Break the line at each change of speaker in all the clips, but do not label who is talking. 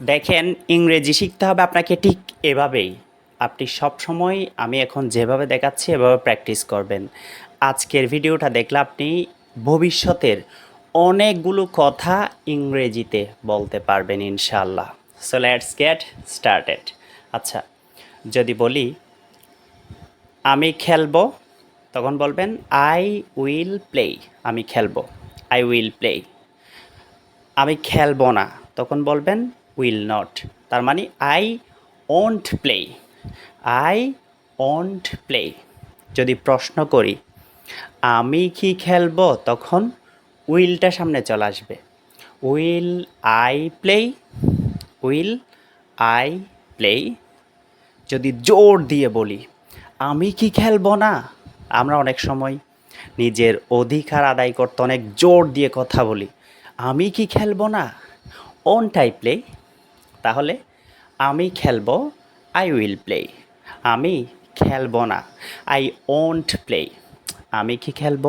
দেখেন, ইংরেজি শিখতে হবে আপনাকে ঠিক এভাবেই। আপনি সব সময় আমি এখন যেভাবে দেখাচ্ছি, এভাবে প্র্যাকটিস করবেন। আজকের ভিডিওটা দেখলে আপনি ভবিষ্যতের অনেকগুলো কথা ইংরেজিতে বলতে পারবেন ইনশাল্লাহ সো লেটস গেট স্টার্টেড আচ্ছা যদি বলি, আমি খেলব, তখন বলবেন আই উইল প্লে আমি খেলব আই উইল প্লে আমি খেলব না, তখন বলবেন উইল নট তার মানে I won't play I won't play যদি প্রশ্ন করি, আমি কি খেলব? তখন উইলটা সামনে চলে আসবে। Will I play? Will I play? যদি জোর দিয়ে বলি, আমি কি খেলব না? আমরা অনেক সময় নিজের অধিকার আদায় করতে অনেক জোর দিয়ে কথা বলি, আমি কি খেলব না? অন টাই প্লে তাহলে আমি খেলব আই উইল প্লে আমি খেলব না আই ওন্ট প্লে আমি কি খেলব?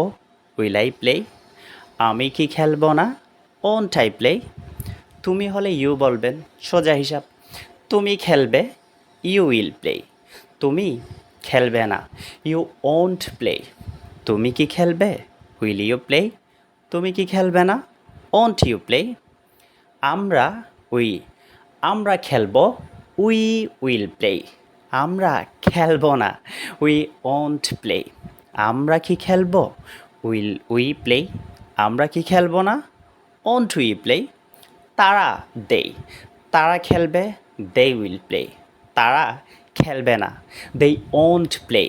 উইল আই প্লে আমি কি খেলব না? ওন্ট আই প্লে তুমি হলে ইউ বলবেন, সোজা হিসাব। তুমি খেলবে ইউ উইল প্লে তুমি খেলবে না ইউ ওন্ট প্লে তুমি কি খেলবে? উইল ইউ প্লে তুমি কি খেলবে না? ওন্ট ইউ প্লে আমরা উই আমরা খেলব উই উইল প্লে আমরা খেলব না উই ওন্ট প্লে আমরা কি খেলব? উইল উই প্লে আমরা কি খেলব না? ওন্ট উই প্লে তারা দে তারা খেলবে দে উইল প্লে তারা খেলবে না দে ওন্ট প্লে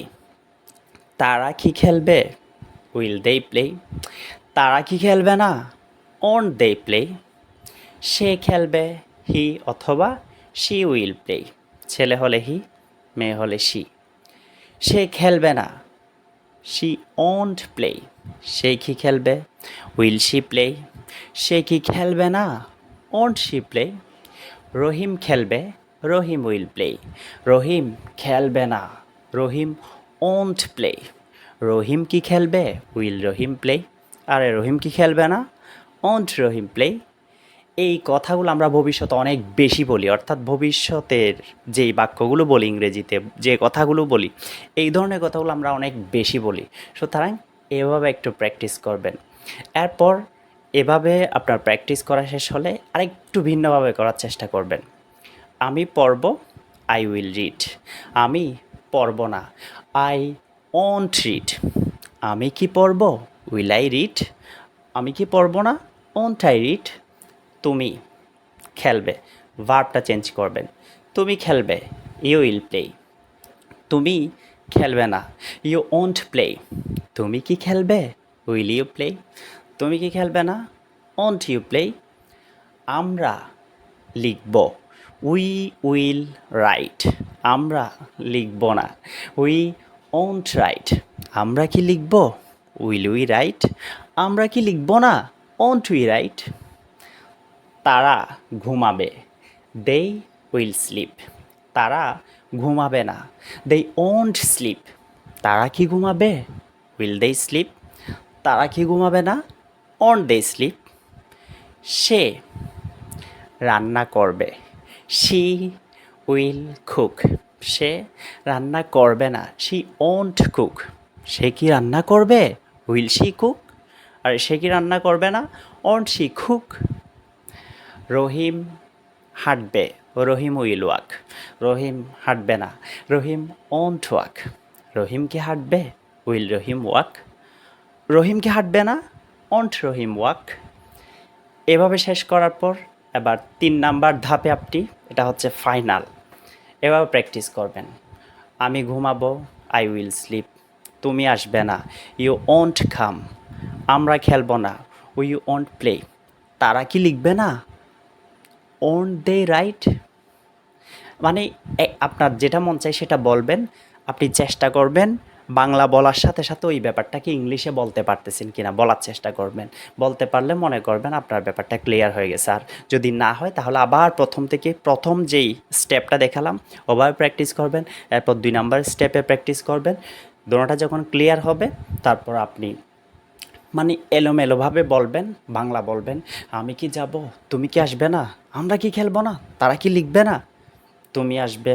তারা কি খেলবে? উইল দে প্লে তারা কি খেলবে না? ওন্ট দে প্লে সে খেলবে হি অথবা শি উইল প্লে। ছেলে হলে হি, মেয়ে হলে শি। সে খেলবে না। She won't play. সে কি খেলবে? Will she play. সে কি খেলবে না? Won't she play. রহিম খেলবে। রহিম উইল প্লে। রহিম খেলবে না। রহিম ওন্ট প্লে। রহিম কি খেলবে? Will Rahim play. আরে রহিম কি খেলবে না? Won't Rahim play. এই কথাগুলো আমরা ভবিষ্যতে অনেক বেশি বলি, অর্থাৎ ভবিষ্যতের যেই বাক্যগুলো বলি ইংরেজিতে, যে কথাগুলো বলি, এই ধরনের কথাগুলো আমরা অনেক বেশি বলি। সুতরাং এভাবে একটু প্র্যাকটিস করবেন। এরপর এভাবে আপনার প্র্যাকটিস করা শেষ হলে আরেকটু ভিন্নভাবে করার চেষ্টা করবেন। আমি পড়ব আই উইল রিড আমি পড়ব না আই ওন্ট রিড আমি কি পড়ব? উইল আই রিড আমি কি পড়ব না? ওন্ট আই রিড তুমি খেলবে ভার্বটা চেঞ্জ করবেন। তুমি খেলবে ইউ উইল প্লে তুমি খেলবে না ইউ ওন্ট প্লে তুমি কি খেলবে উইল ইউ প্লে তুমি কি খেলবে না ওন্ট ইউ প্লে আমরা লিখব উই উইল রাইট আমরা লিখব না উই ওন্ট রাইট আমরা কি লিখব উইল উই রাইট আমরা কি লিখব না ওন্ট উই রাইট তারা ঘুমাবে। দে উইল স্লিপ তারা ঘুমাবে না। দে ওন্ট স্লিপ তারা কি ঘুমাবে? উইল দে স্লিপ তারা কি ঘুমাবে না? অন দে স্লিপ সে রান্না করবে। শি উইল কুক সে রান্না করবে না। শি ওন্ট কুক সে কি রান্না করবে? উইল শি কুক আর সে কি রান্না করবে না? অন্ট শি কুক রহিম হাঁটবে, রহিম উইল ওয়াক রহিম হাঁটবে না, রহিম ওন্ট ওয়াক রহিম কি হাঁটবে, উইল রহিম ওয়াক, রহিম কি হাঁটবে না, অন্ট রহিম ওয়াক। এভাবে শেষ করার পর এবার তিন নাম্বার ধাপে আপনি, এটা হচ্ছে ফাইনাল, এভাবে প্র্যাকটিস করবেন। আমি ঘুমাবো, আই উইল স্লিপ, তুমি আসবে না, ইউ ওন্ট খাম আমরা খেলব না, উই ওন্ট প্লে, তারা কি লিখবে না? ওন দে রাইট মানে আপনার যেটা মন চাই সেটা বলবেন, আপনি চেষ্টা করবেন, বাংলা বলার সাথে সাথে ওই ব্যাপারটাকে ইংলিশে বলতে পারতেছেন কিনা, বলার চেষ্টা করবেন। বলতে পারলে মনে করবেন আপনার ব্যাপারটা ক্লিয়ার হয়ে গেছে। আর যদি না হয়, তাহলে আবার প্রথম থেকে, প্রথম যেই স্টেপটা দেখালাম, ওভাবে প্র্যাকটিস করবেন, এরপর দুই নাম্বার স্টেপে প্র্যাকটিস করবেন দোনোটা যখন ক্লিয়ার হবে, তারপর আপনি মানে এলোমেলোভাবে বলবেন, বাংলা বলবেন, আমি কি যাব? তুমি কি আসবে না? আমরা কি খেলব না? তারা কি লিখবে না? তুমি আসবে,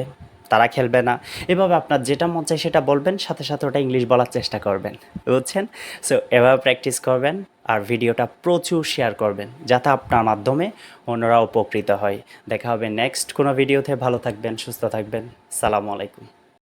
তারা খেলবে না। এভাবে আপনার যেটা মন চায় সেটা বলবেন, সাথে সাথে ওটা ইংলিশ বলার চেষ্টা করবেন। বুঝছেন? সো এভাবে প্র্যাকটিস করবেন আর ভিডিওটা প্রচুর শেয়ার করবেন, যাতে আপনার মাধ্যমে অন্যরা উপকৃত হয়। দেখা হবে নেক্সট কোনো ভিডিওতে ভালো থাকবেন, সুস্থ থাকবেন। সালামু আলাইকুম।